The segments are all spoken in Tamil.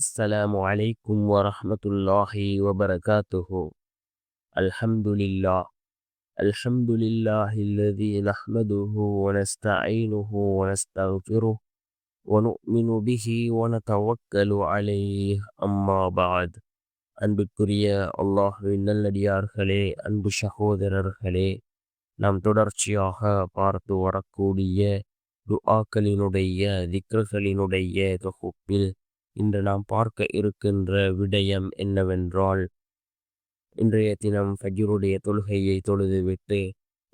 السلام عليكم ورحمة الله وبركاته الحمد لله الحمد لله الذي نحمده ونستعينه ونستغفره ونؤمن به ونتوكل عليه أما بعد அன்புக்குரிய அல்லாஹுவின் நல்லடியார்களே அன்பு சகோதரர்களே நாம் தொடர்ச்சியாக பார்த்து வரக்கூடிய துஆக்களினுடைய திக்ருகளினுடைய தொகுப்பில் இன்று நாம் பார்க்க இருக்கின்ற விடயம் என்னவென்றால் இன்றைய தினம் ஃபஜ்ருடைய தொழுகையை தொழுதுவிட்டு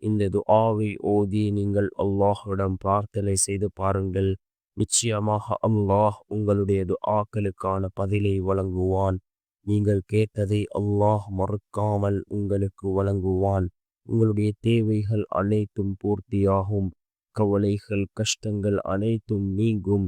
இந்த துஆவை ஓதி நீங்கள் அல்லாஹுடன் பிரார்த்தனை செய்து பாருங்கள். நிச்சயமாக அல்லாஹ் உங்களுடைய துஆக்களுக்கான பதிலை வழங்குவான். நீங்கள் கேட்டதை அல்லாஹ் மறுக்காமல் உங்களுக்கு வழங்குவான். உங்களுடைய தேவைகள் அனைத்தும் பூர்த்தியாகும். கவலைகள் கஷ்டங்கள் அனைத்தும் நீங்கும்.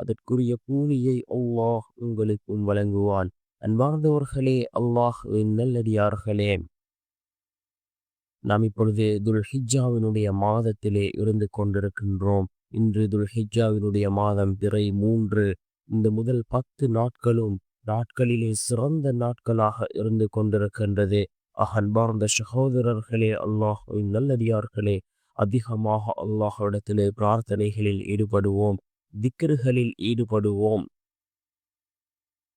அதற்குரிய கூலியை அல்லாஹ் உங்களுக்கும் வழங்குவான். அன்பார்ந்தவர்களே அல்லாஹ் நல்லடியார்களே. நாம் இப்பொழுது துல்ஹிஜாவினுடைய மாதத்திலே இருந்து கொண்டிருக்கின்றோம். இன்று துல்ஹிஜாவினுடைய மாதம் திரை மூன்று. இந்த முதல் பத்து நாட்களும் நாட்களிலே சிறந்த நாட்களாக இருந்து கொண்டிருக்கின்றது. அன்பார்ந்த சகோதரர்களே அல்லாஹ் நல்லடியார்களே அதிகமாக அல்லாஹிடத்திலே பிரார்த்தனைகளில் ஈடுபடுவோம். திக்கர்களில் ஈடுபடுவோம்.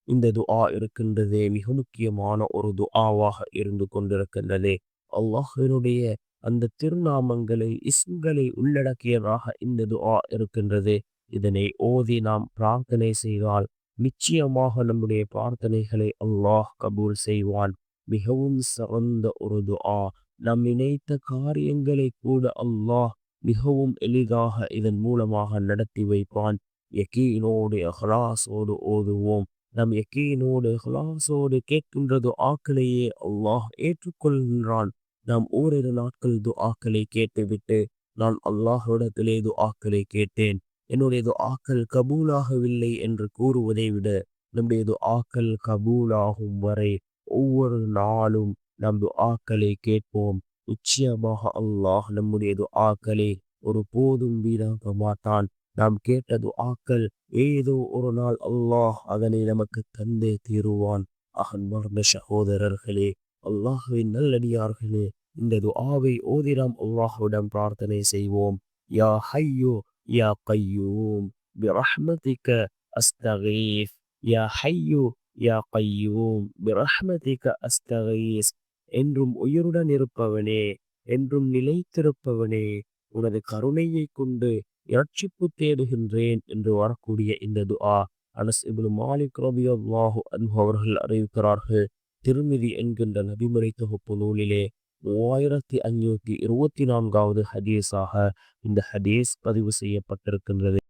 இந்த துஆ இருக்கின்றதே மிக முக்கியமான ஒரு துஆவாக இருந்து கொண்டிருக்கின்றது. அல்லாஹினுடைய அந்த திருநாமங்களை இஸ்ம்களை உள்ளடக்கியதாக இந்த துஆ இருக்கின்றது. இதனை ஓதி நாம் பிரார்த்தனை செய்தால் நிச்சயமாக நம்முடைய பிரார்த்தனைகளை அல்லாஹ் கபூல் செய்வான். மிகவும் சிறந்த ஒரு துஆ. நாம் நினைத்த காரியங்களை கூட அல்லாஹ் மிகவும் எளிதாக இதன் மூலமாக நடத்தி வைப்பான். யக்கீனோடு அஹ்லாசோடு ஓதுவோம். நம் யக்கீனோடு ஹலாசோடு கேட்கின்றது ஆக்களையே அல்லாஹ் ஏற்றுக்கொள்கின்றான். நாம் ஓரிரு நாட்கள் துஆக்களை கேட்டுவிட்டு நான் அல்லாஹ்விடத்திலே துஆக்களை கேட்டேன். என்னுடைய துஆக்கள் கபூலாகவில்லை என்று கூறுவதை விட நம்முடைய துஆக்கள் கபூலாகும் வரை ஒவ்வொரு நாளும் நம் துஆக்களை கேட்போம். நிச்சயமாக அல்லாஹ் நம்முடைய துஆக்களை ஒரு போதும் வீணாக்க மாட்டான் நாம் கேட்ட துஆக்கள் ஏதோ ஒரு நாள் அல்லாஹ் அதனை நமக்கு தந்தே தீருவான் அகன்பார்ந்த சகோதரர்களே அல்லாஹுவின் நல்லடியார்களே இந்த துஆவை ஓதி நாம் அல்லாஹ்விடம் பிரார்த்தனை செய்வோம் யா ஹையோ யா கையூம் برحمتك أستغيث يا حي يا قيوم برحمتك أستغيث என்றும் உயிருடன் இருப்பவனே என்றும் நிலைத்திருப்பவனே உனது கருணையை கொண்டு இரட்சிப்பு தேடுகின்றேன் என்று வரக்கூடிய இந்த துஆ அனஸ் இபுல் மாலிக் ரலியல்லாஹு அன்ஹு அவர்கள் அறிவிக்கிறார்கள். திருமிதி என்கின்ற நபிமுறை தொகுப்பு நூலிலே மூவாயிரத்தி ஐநூற்றி இருபத்தி நான்காவது ஹதீஸாக இந்த ஹதீஸ் பதிவு செய்யப்பட்டிருக்கின்றது.